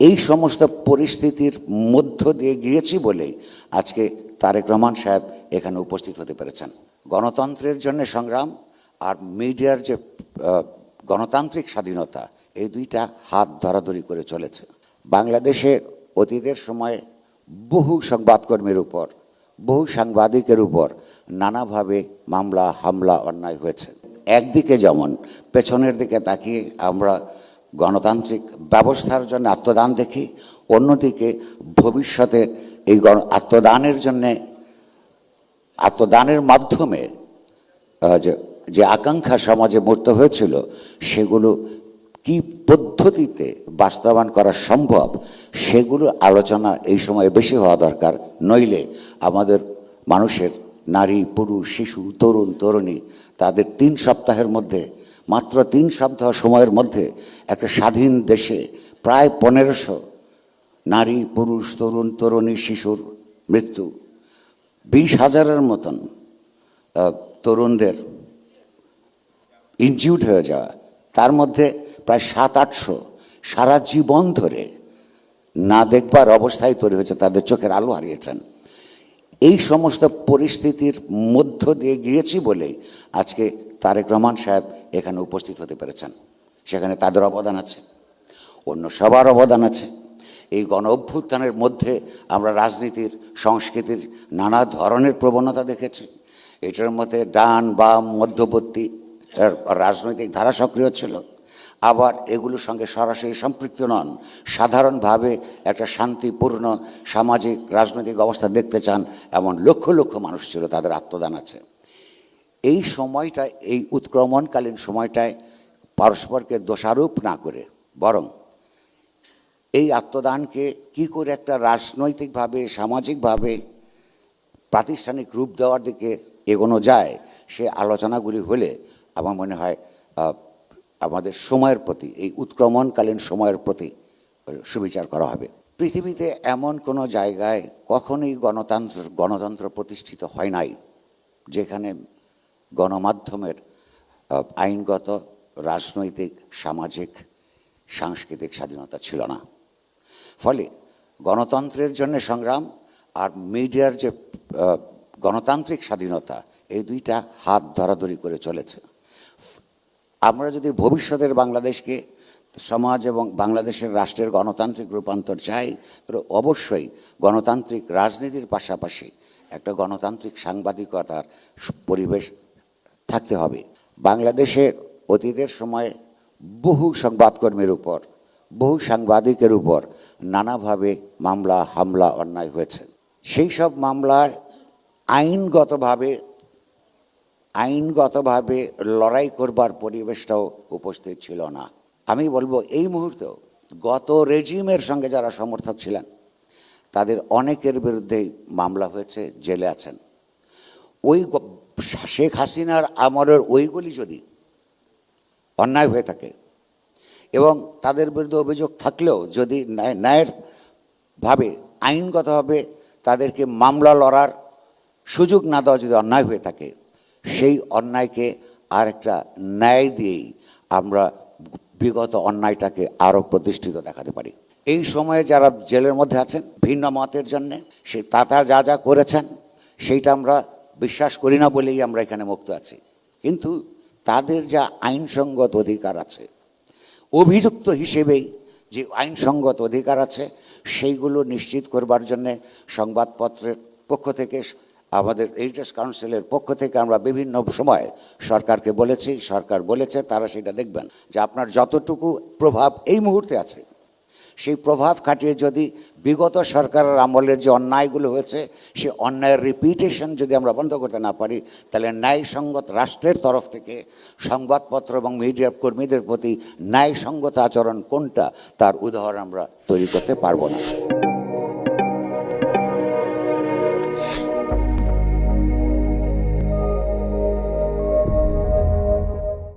এই সমস্ত পরিস্থিতির মধ্য দিয়ে গিয়েছি বলেই আজকে তারেক রহমান সাহেব এখানে উপস্থিত হতে পেরেছেন। গণতন্ত্রের জন্য সংগ্রাম আর মিডিয়ার যে গণতান্ত্রিক স্বাধীনতা, এই দুইটা হাত ধরাধরি করে চলেছে। বাংলাদেশে অতীতের সময়ে বহু সংবাদকর্মীর উপর, বহু সাংবাদিকের উপর নানাভাবে মামলা, হামলা, অন্যায় হয়েছে। একদিকে যেমন, পেছনের দিকে তাকিয়ে আমরা গণতান্ত্রিক ব্যবস্থার জন্য আত্মদান দেখি, অন্যদিকে ভবিষ্যতে এই গণ আত্মদানের জন্যে, আত্মদানের মাধ্যমে যে যে আকাঙ্ক্ষা সমাজে মূর্ত হয়েছিল, সেগুলো কি পদ্ধতিতে বাস্তবায়ন করা সম্ভব, সেগুলো আলোচনা এই সময়ে বেশি হওয়া দরকার। নইলে আমাদের মানুষের নারী, পুরুষ, শিশু, তরুণ, তরুণী, তাদের তিন সপ্তাহের মধ্যে মাত্র তিন সপ্তাহ সময়ের মধ্যে একটা স্বাধীন দেশে প্রায় পনেরোশো নারী, পুরুষ, তরুণ, তরুণী, শিশুর মৃত্যু। বিশ হাজারের মতন তরুণদের ইনজিউড হয়ে যাওয়া। তার মধ্যে প্রায় সাত, আটশো সারা জীবন ধরে না দেখবার অবস্থায় তৈরি হয়েছে, তাদের চোখের আলো হারিয়েছেন। এই সমস্ত পরিস্থিতির মধ্য দিয়ে গিয়েছি বলে আজকে তারেক রহমান সাহেব এখানে উপস্থিত হতে পেরেছেন। সেখানে তাদের অবদান আছে। অন্য সবার অবদান আছে। এই গণ অভ্যুত্থানের মধ্যে আমরা রাজনীতির, সংস্কৃতির নানা ধরনের প্রবণতা দেখেছি। এটার মধ্যে ডান, বাম, মধ্যবর্তী রাজনৈতিক ধারা সক্রিয় ছিল। আবার এগুলোর সঙ্গে সরাসরি সম্পৃক্ত নন। সাধারণভাবে একটা শান্তিপূর্ণ সামাজিক, রাজনৈতিক অবস্থা দেখতে চান এমন লক্ষ লক্ষ মানুষ ছিল, তাদের আত্মদান আছে। এই সময়টা, এই উৎক্রমণকালীন সময়টায় পরস্পরকে দোষারোপ না করে, বরং এই আত্মদানকে কি করে একটা রাজনৈতিকভাবে, সামাজিকভাবে প্রাতিষ্ঠানিক রূপ দেওয়ার দিকে এগোনো যায়, সে আলোচনাগুলি হলে আমার মনে হয় আমাদের সময়ের প্রতি, এই উৎক্রমণকালীন সময়ের প্রতি সুবিচার করা হবে। পৃথিবীতে এমন কোনো জায়গায় কখনোই গণতন্ত্র গণতন্ত্র প্রতিষ্ঠিত হয় নাই, যেখানে গণমাধ্যমের আইনগত, রাজনৈতিক, সামাজিক, সাংস্কৃতিক স্বাধীনতা ছিল না। ফলে গণতন্ত্রের জন্য সংগ্রাম আর মিডিয়ার যে গণতান্ত্রিক স্বাধীনতা, এই দুইটা হাত ধরাধরি করে চলেছে। আমরা যদি ভবিষ্যতের বাংলাদেশকে, সমাজ এবং বাংলাদেশের রাষ্ট্রের গণতান্ত্রিক রূপান্তর চাই, তাহলে অবশ্যই গণতান্ত্রিক রাজনীতির পাশাপাশি একটা গণতান্ত্রিক সাংবাদিকতার পরিবেশ থাকতে হবে। বাংলাদেশে অতীতের সময় বহু সংবাদকর্মীর উপর, বহু সাংবাদিকের উপর নানাভাবে মামলা, হামলা, অন্যায় হয়েছে। সেই সব মামলার আইনগতভাবে আইনগতভাবে লড়াই করবার পরিবেশটাও উপস্থিত ছিল না। আমি বলব, এই মুহূর্তে গত রেজিমের সঙ্গে যারা সমর্থক ছিলেন, তাদের অনেকের বিরুদ্ধেই মামলা হয়েছে, জেলে আছেন। ওই শেখ হাসিনার আমলের ওইগুলি যদি অন্যায় হয়ে থাকে এবং তাদের বিরুদ্ধে অভিযোগ থাকলেও যদি ন্যায়- ন্যায়ের ভাবে আইনগতভাবে তাদেরকে মামলা লড়ার সুযোগ না দেওয়া যদি অন্যায় হয়ে থাকে, সেই অন্যায়কে আরেকটা ন্যায় দিয়েই আমরা বিগত অন্যায়টাকে আরও প্রতিষ্ঠিত দেখাতে পারি। এই সময়ে যারা জেলের মধ্যে আছেন, ভিন্ন মতের জন্যে, সে তাতা যা যা করেছেন, সেইটা আমরা বিশ্বাস করি না বলেই আমরা এখানে মুক্ত আছি। কিন্তু তাদের যা আইনসঙ্গত অধিকার আছে, অভিযুক্ত হিসেবেই যে আইনসঙ্গত অধিকার আছে, সেইগুলো নিশ্চিত করবার জন্যে সংবাদপত্রের পক্ষ থেকে, আমাদের এডিটার্স কাউন্সিলের পক্ষ থেকে আমরা বিভিন্ন সময় সরকারকে বলেছি, সরকার বলেছে, তারা সেটা দেখবেন যে আপনার যতটুকু প্রভাব এই মুহূর্তে আছে সেই প্রভাব খাটিয়ে যদি বিগত সরকারের আমলের যে অন্যায়গুলো হয়েছে, সে অন্যায়ের রিপিটেশন যদি আমরা বন্ধ করতে না পারি, তাহলে ন্যায়সঙ্গত রাষ্ট্রের তরফ থেকে সংবাদপত্র এবং মিডিয়া কর্মীদের প্রতি ন্যায়সঙ্গত আচরণ কোনটা, তার উদাহরণ আমরা তৈরি করতে পারব না।